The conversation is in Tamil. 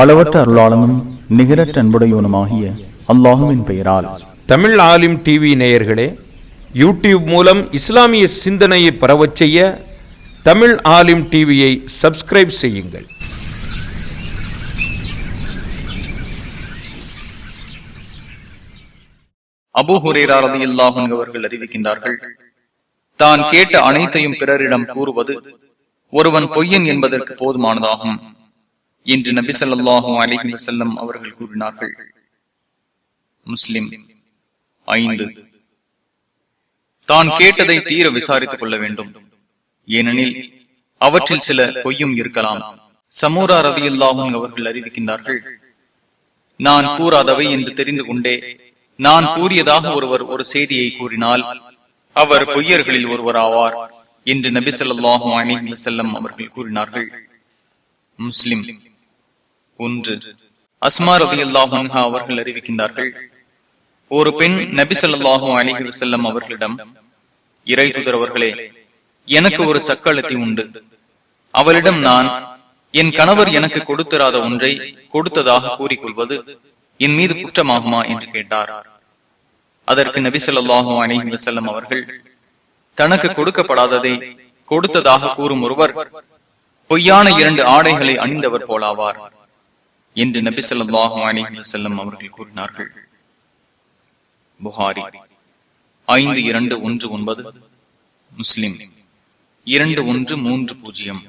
அளவற்ற அருளாளனும் நிகரற்ற அன்புடையவனுமாகிய அல்லாஹுவின் பெயரால். தமிழ் ஆலிம் டிவி நேயர்களே யூடியூப் மூலம் இஸ்லாமிய சிந்தனையை பரவச் செய்ய தமிழ் ஆலிம் டிவியை சப்ஸ்கிரைப் செய்யுங்கள். அபூ ஹுரேரா அன்ஹு அவர்கள் அறிவிக்கின்றார்கள் தான் கேட்ட அனைத்தையும் பிறரிடம் கூறுவது ஒருவன் பொய்யன் என்பதற்கு போதுமானதாகும். என்று நபி ஸல்லல்லாஹு அலைஹி வசல்லம் அவர்கள் கூறினார்கள். முஸ்லிம் ஐந்து. தான் கேட்டதை தீர விசாரித்துக் கொள்ள வேண்டும். ஏனெனில் அவற்றில் சில பொய்யும் இருக்கலாம். சமூரா ரலியல்லாஹு அவர்கள் அறிவிக்கின்றார்கள் நான் கூறாதவை என்று தெரிந்து கொண்டே நான் கூறியதாக ஒருவர் ஒரு செய்தியை கூறினால் அவர் பொய்யர்களில் ஒருவர் ஆவார் என்று நபி ஸல்லல்லாஹு அலைஹி வசல்லம் அவர்கள் கூறினார்கள். முஸ்லிம் ஒன்று. அஸ்மா ரவி அல்லாஹா அவர்கள் அறிவிக்கின்றார்கள் ஒரு பெண் நபி ஸல்லல்லாஹு அலைஹி வஸல்லம் அவர்களிடம் இறை தூதரவர்களே எனக்கு ஒரு சக்களத்தி உண்டு. அவளிடம் நான் என் கணவர் எனக்கு கொடுத்திராத ஒன்றை கொடுத்ததாக கூறிக்கொள்வது என் மீது குற்றமாகுமா? என்று கேட்டார். அதற்கு நபி ஸல்லல்லாஹு அலைஹி வஸல்லம் அவர்கள் தனக்கு கொடுக்கப்படாததை கொடுத்ததாக கூறும் ஒருவர் பொய்யான இரண்டு ஆடைகளை அணிந்தவர் போலாவார். என்று நபி ஸல்லல்லாஹு அலைஹி செல்லம் அவர்கள் கூறினார்கள். புகாரி ஐந்து இரண்டு ஒன்று ஒன்பது முஸ்லிம் இரண்டு ஒன்று மூன்று பூஜ்ஜியம்.